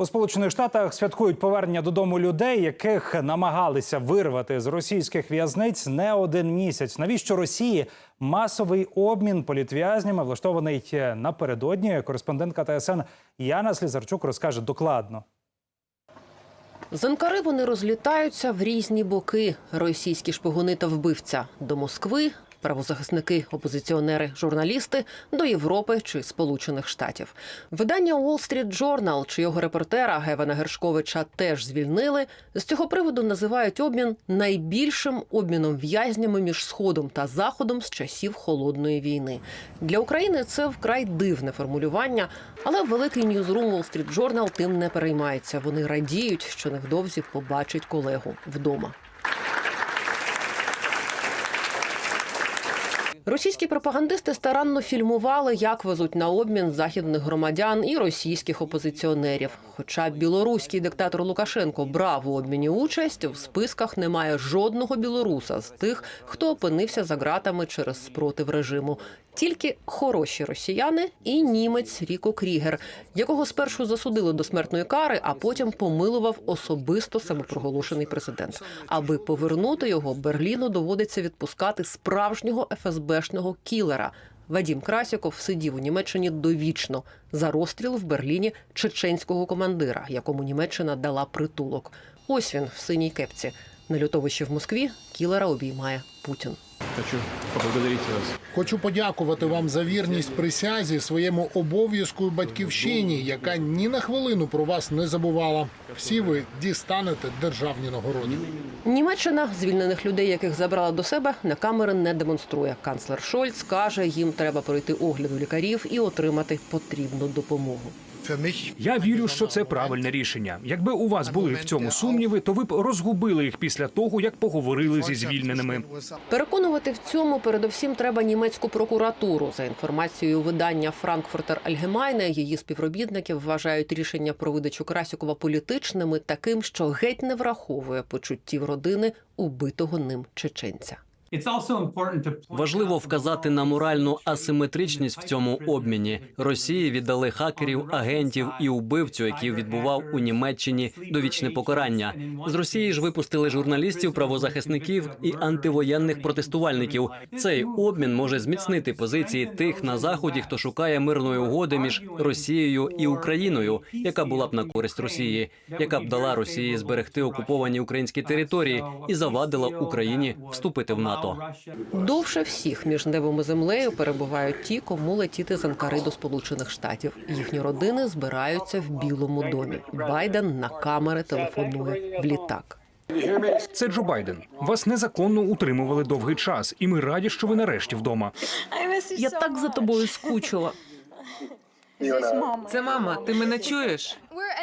У Сполучених Штатах святкують повернення додому людей, яких намагалися вирвати з російських в'язниць не один місяць. Навіщо Росії масовий обмін політв'язнями, влаштований напередодні? Кореспондентка ТСН Яна Слізарчук розкаже докладно. З Анкари вони розлітаються в різні боки. Російські шпигуни та вбивця до Москви, правозахисники, опозиціонери, журналісти до Європи чи Сполучених Штатів. Видання Wall Street Journal чи його репортера Гевена Гершковича теж звільнили. З цього приводу називають обмін найбільшим обміном в'язнями між сходом та заходом з часів холодної війни. Для України це вкрай дивне формулювання, але великий ньюзрум Wall Street Journal тим не переймається. Вони радіють, що невдовзі побачать колегу вдома. Російські пропагандисти старанно фільмували, як везуть на обмін західних громадян і російських опозиціонерів. Хоча білоруський диктатор Лукашенко брав у обміні участь, в списках немає жодного білоруса з тих, хто опинився за ґратами через спротив режиму. Тільки хороші росіяни і німець Ріко Крігер, якого спершу засудили до смертної кари, а потім помилував особисто самопроголошений президент. Аби повернути його, Берліну доводиться відпускати справжнього ФСБшного кілера. Вадім Красіков сидів у Німеччині довічно за розстріл в Берліні чеченського командира, якому Німеччина дала притулок. Ось він в синій кепці. На лютовищі в Москві кілера обіймає Путін. Хочу поблагодарить вас. Хочу подякувати вам за вірність присязі своєму обов'язку і батьківщині, яка ні на хвилину про вас не забувала. Всі ви дістанете державні нагороди. Німеччина звільнених людей, яких забрала до себе, на камери не демонструє. Канцлер Шольц каже, їм треба пройти огляд у лікарів і отримати потрібну допомогу. Я вірю, що це правильне рішення. Якби у вас були в цьому сумніви, то ви б розгубили їх після того, як поговорили зі звільненими. Переконувати в цьому передовсім треба німецьку прокуратуру. За інформацією видання Франкфуртер Альгемайне, її співробітники вважають рішення про видачу Красікова політичними, таким, що геть не враховує почуттів родини убитого ним чеченця. Важливо вказати на моральну асиметричність в цьому обміні. Росії віддали хакерів, агентів і убивцю, який відбував у Німеччині довічне покарання. З Росії ж випустили журналістів, правозахисників і антивоєнних протестувальників. Цей обмін може зміцнити позиції тих на заході, хто шукає мирної угоди між Росією і Україною, яка була б на користь Росії, яка б дала Росії зберегти окуповані українські території і завадила Україні вступити в НАТО. Довше всіх між небом і землею перебувають ті, кому летіти з Анкари до Сполучених Штатів. Їхні родини збираються в Білому домі. Байден на камери телефонує в літак. Це Джо Байден. Вас незаконно утримували довгий час, і ми раді, що ви нарешті вдома. Я так за тобою скучила. Це мама, ти мене чуєш?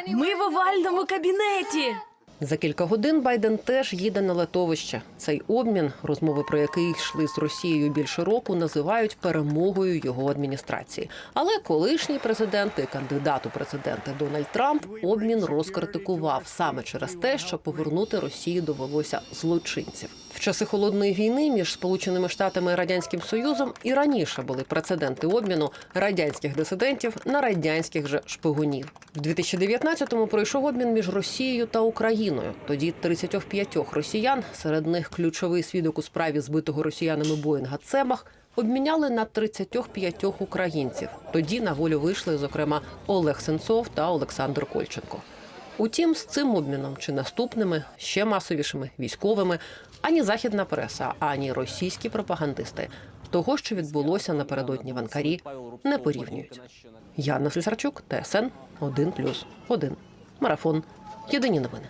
Ми в овальному кабінеті. За кілька годин Байден теж їде на летовище. Цей обмін, розмови про який йшли з Росією більше року, називають перемогою його адміністрації. Але колишній президент і кандидат у президенти Дональд Трамп обмін розкритикував саме через те, що повернути Росію довелося злочинців. В часи холодної війни між Сполученими Штатами і радянським Союзом і раніше були прецеденти обміну радянських дисидентів на радянських же шпигунів. В 2019-му пройшов обмін між Росією та Україною. Тоді 35 росіян, серед них ключовий свідок у справі збитого росіянами Боїнга Цемах, обміняли на 35 українців. Тоді на волю вийшли, зокрема, Олег Сенцов та Олександр Кольченко. Утім, з цим обміном чи наступними, ще масовішими військовими, ані західна преса, ані російські пропагандисти того, що відбулося напередодні в Анкарі, не порівнюють. Яна Слісарчук, ТСН 1+,1. Марафон. Єдині новини.